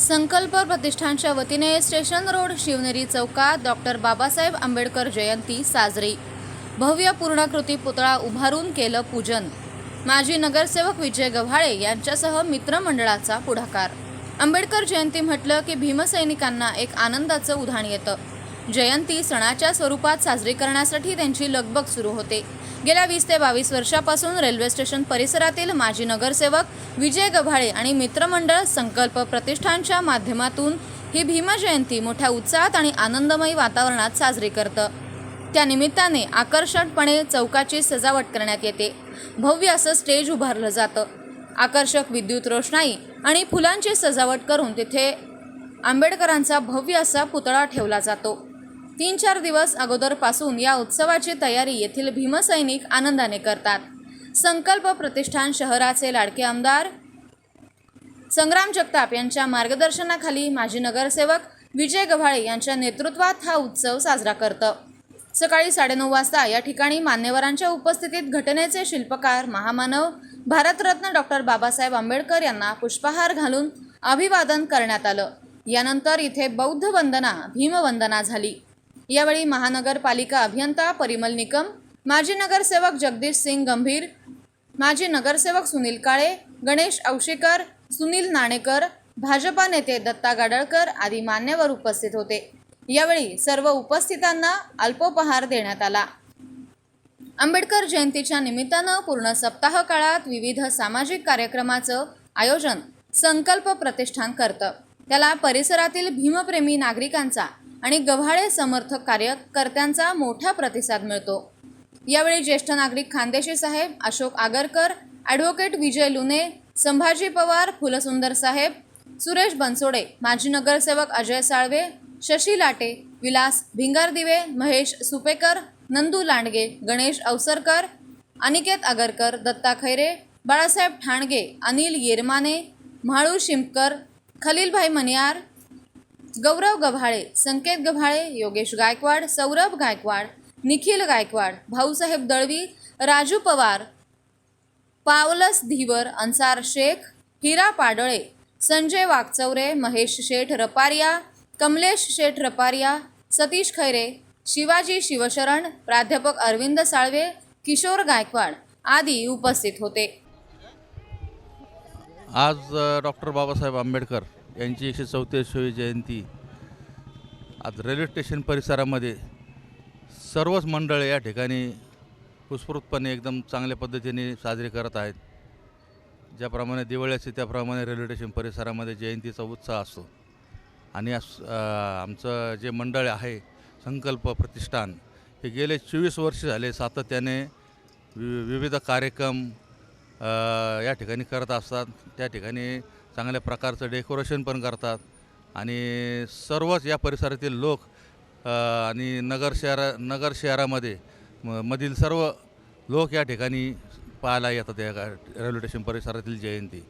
संकल्प प्रतिष्ठानच्या वतीने स्टेशन रोड शिवनेरी चौकात डॉक्टर बाबासाहेब आंबेडकर जयंती साजरी. भव्य पूर्णाकृती पुतळा उभारून केलं पूजन. माजी नगरसेवक विजय गव्हाळे यांच्यासह मित्रमंडळाचा पुढाकार. आंबेडकर जयंती म्हटलं की भीमसैनिकांना एक आनंदाचं उधाण येतं. जयंती सणाच्या स्वरूपात साजरी करण्यासाठी त्यांची लगबग सुरू होते. गेल्या वीस ते बावीस वर्षापासून रेल्वे स्टेशन परिसरातील माजी नगरसेवक विजय गव्हाळे आणि मित्रमंडळ संकल्प प्रतिष्ठानच्या माध्यमातून ही भीमजयंती मोठ्या उत्साहात आणि आनंदमयी वातावरणात साजरी करतं. त्या निमित्ताने आकर्षकपणे चौकाची सजावट करण्यात येते. भव्य असं स्टेज उभारलं जातं. आकर्षक विद्युत रोषणाई आणि फुलांची सजावट करून तिथे आंबेडकरांचा भव्य असा पुतळा ठेवला जातो. तीन चार दिवस अगोदरपासून या उत्सवाची तयारी येथील भीमसैनिक आनंदाने करतात. संकल्प प्रतिष्ठान शहराचे लाडके आमदार संग्राम जगताप यांच्या मार्गदर्शनाखाली माजी नगरसेवक विजय गव्हाळे यांच्या नेतृत्वात हा उत्सव साजरा करतं. सकाळी साडेनऊ वाजता या ठिकाणी मान्यवरांच्या उपस्थितीत घटनेचे शिल्पकार महामानव भारतरत्न डॉक्टर बाबासाहेब आंबेडकर यांना पुष्पहार घालून अभिवादन करण्यात आलं. यानंतर इथे बौद्ध वंदना भीमवंदना झाली. यावेळी महानगरपालिका अभियंता परिमल निकम माजी नगरसेवक जगदीश सिंग गंभीर माजी नगरसेवक सुनील काळे गणेश औशेकर सुनील नाणेकर भाजपा नेते दत्ता गाडळकर आदी मान्यवर उपस्थित होते. यावेळी सर्व उपस्थितांना अल्पोपहार देण्यात आला. आंबेडकर जयंतीच्या निमित्तानं पूर्ण सप्ताह काळात विविध सामाजिक कार्यक्रमाचं आयोजन संकल्प प्रतिष्ठान करतं. त्याला परिसरातील भीमप्रेमी नागरिकांचा आणि गव्हाळे समर्थक कार्यकर्त्यांचा मोठा प्रतिसाद मिळतो. यावेळी ज्येष्ठ नागरिक खानदेशी साहेब अशोक आगरकर ॲडव्होकेट विजय लुने संभाजी पवार फुलसुंदर साहेब सुरेश बनसोडे माजी नगरसेवक अजय साळवे शशी लाटे विलास भिंगारदिवे महेश सुपेकर नंदू लांडगे गणेश अवसरकर अनिकेत आगरकर दत्ता खैरे बाळासाहेब ठाणगे अनिल येरमाने म्हाळू शिंपकर खलीलभाई मनियार गौरव गव्हाळे संकेत गव्हाळे योगेश गायकवाड सौरभ गायकवाड निखिल गायकवाड भाऊसाहेब दळवी राजू पवार पावलस धीवर अन्सार शेख हिरा पाडळे संजय वागचौरे महेश शेठ रपारिया कमलेश शेठ रपारिया सतीश खैरे शिवाजी शिवशरण प्राध्यापक अरविंद साळवे किशोर गायकवाड आदी उपस्थित होते. आज डॉक्टर बाबासाहेब आंबेडकर यांची एकशे चौतीसवी जयंती आज रेल्वे स्टेशन परिसरामध्ये सर्वच मंडळे या ठिकाणी उत्स्फूर्तपणे एकदम चांगल्या पद्धतीने साजरी करत आहेत. ज्याप्रमाणे दिवाळी असते त्याप्रमाणे रेल्वे स्टेशन परिसरामध्ये जयंतीचा उत्साह असतो. आणि अस- आमचं जे मंडळ आहे संकल्प प्रतिष्ठान हे गेले चोवीस वर्ष झाले सातत्याने वि विविध कार्यक्रम या ठिकाणी करत असतात. त्या ठिकाणी चांगल्या प्रकारचं डेकोरेशन पण करतात. आणि सर्वच या परिसरातील लोक आणि नगर शहरा नगर शहरामध्ये म मधील सर्व लोक या ठिकाणी पाहायला येतात या रेल्वे स्टेशन परिसरातील जयंती.